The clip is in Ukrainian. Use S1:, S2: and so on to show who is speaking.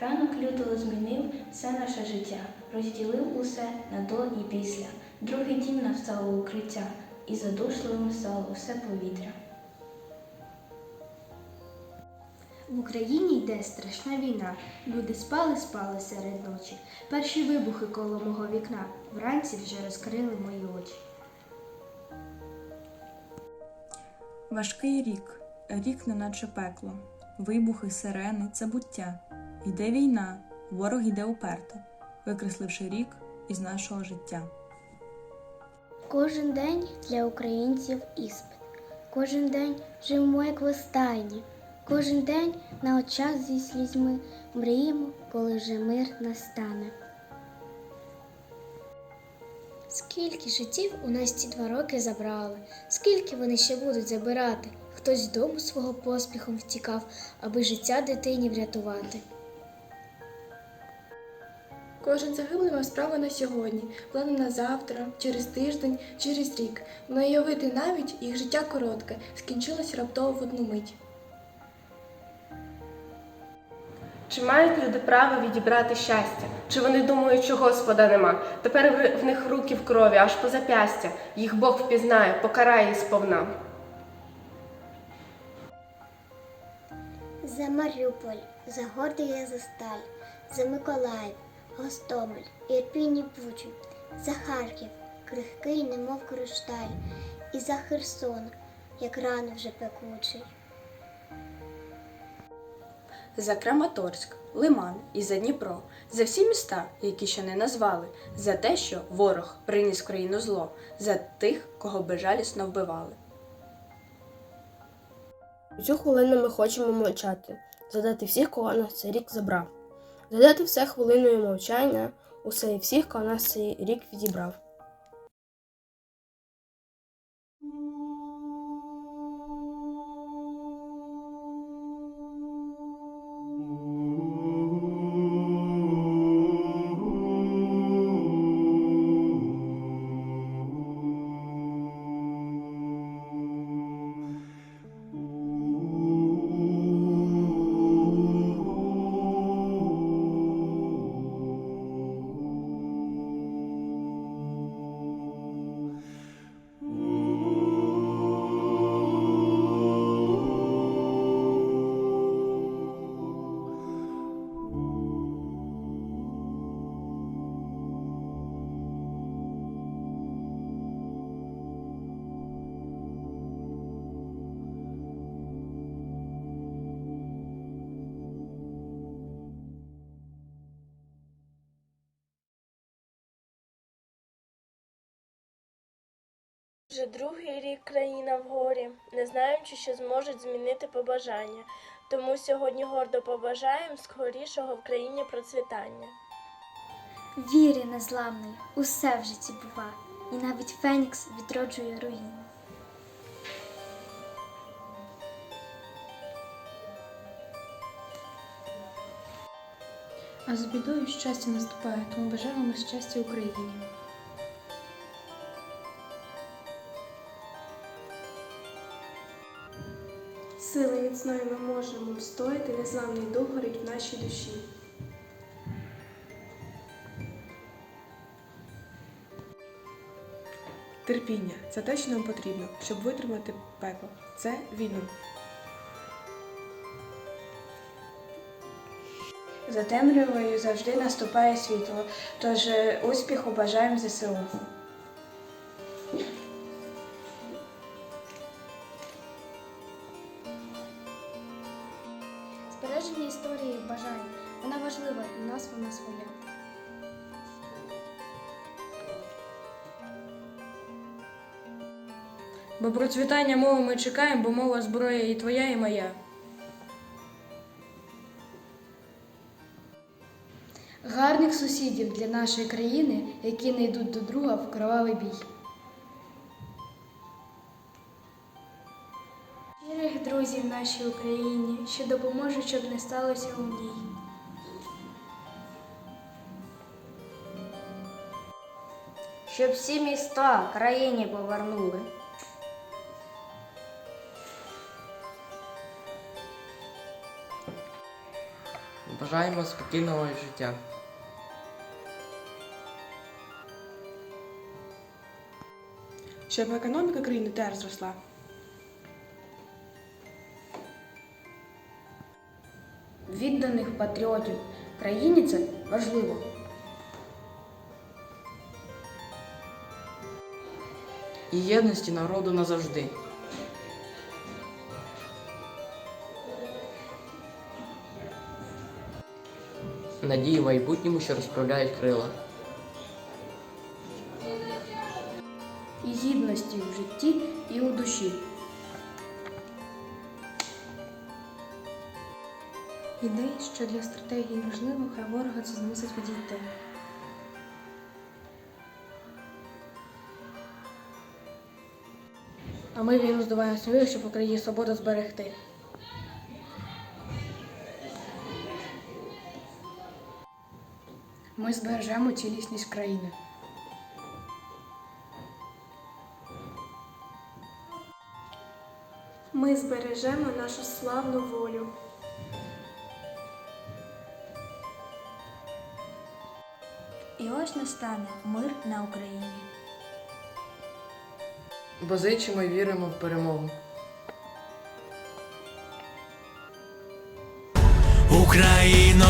S1: Ранок лютого змінив все наше життя, розділив усе на до і після. Другий дім навстало укриття, і задушливим стало все повітря.
S2: В Україні йде страшна війна. Люди спали, спали серед ночі. Перші вибухи коло мого вікна. Вранці вже розкрили мої очі.
S3: Важкий рік, рік неначе пекло, вибухи, сирени, це буття. Йде війна, ворог йде уперто, викресливши рік із нашого життя.
S4: Кожен день для українців іспит. Кожен день живемо як востаннє. Кожен день на очах зі слізьми мріємо, коли вже мир настане. Скільки життів у нас ці два роки забрали, скільки вони ще будуть забирати? Хтось з дому свого поспіхом втікав, аби життя дитині врятувати.
S5: Кожен загиблий мав справу на сьогодні, плани на завтра, через тиждень, через рік. Не уявити навіть їх життя коротке, скінчилось раптово в одну мить.
S6: Чи мають люди право відібрати щастя? Чи вони думають, що Господа нема? Тепер в- в них руки в крові, аж по запястя. Їх Бог впізнає, покарає сповна.
S4: За Маріуполь, за Гордія за Сталь, за Миколаїв, Гостомель, Ірпінь і Бучу, за Харків, крихкий, немов кришталь, і за Херсон, як рано вже пекучий.
S7: за Краматорськ, Лиман і за Дніпро, за всі міста, які ще не назвали, за те, що ворог приніс в країну зло, за тих, кого безжалісно вбивали.
S8: Цю хвилину ми хочемо мовчати, згадати всіх, кого нас цей рік забрав. Згадати все хвилиною мовчання, усе і всіх, кого нас цей рік відібрав.
S9: Вже другий рік країна в горі, не знаючи, що зможуть змінити побажання. Тому сьогодні гордо побажаємо скорішого в країні процвітання.
S4: Вірі незламний, усе в житті бува, і навіть Фенікс відроджує руїни.
S3: А з бідою щастя наступає, тому бажаємо щастя Україні.
S5: Сили міцної ми можемо встояти, незламний дух горить в нашій душі.
S10: Терпіння це те, що нам потрібно, щоб витримати пекло. Це війну.
S2: За темрявою завжди наступає світло, тож е, успіху бажаємо ЗСУ.
S4: Збереження історії бажаю. Вона важлива і в нас вона своя.
S11: Бо процвітання мови ми чекаємо, бо мова зброя і твоя, і моя.
S2: Гарних сусідів для нашої країни, які не йдуть до друга в кровавий бій.
S1: Щирих друзів нашій Україні, що допоможуть, щоб не сталося у ній.
S12: Щоб всі міста країні повернули.
S13: Бажаємо спокійного життя.
S10: Щоб економіка країни теж зросла.
S2: Відданих патріотів країні це важливо.
S13: І єдності народу назавжди. Надії в майбутньому, що розправляють крила.
S2: І гідності в житті і у душі.
S5: Ідей, що для стратегії важливо, хай ворога це змусить відійти.
S11: А ми війну здуваємо свою, щоб Україні свободу зберегти.
S2: Ми збережемо цілісність країни.
S5: Ми збережемо нашу славну волю.
S1: І ось настане мир на Україні.
S13: Базичимо і віримо в перемогу.
S14: Україно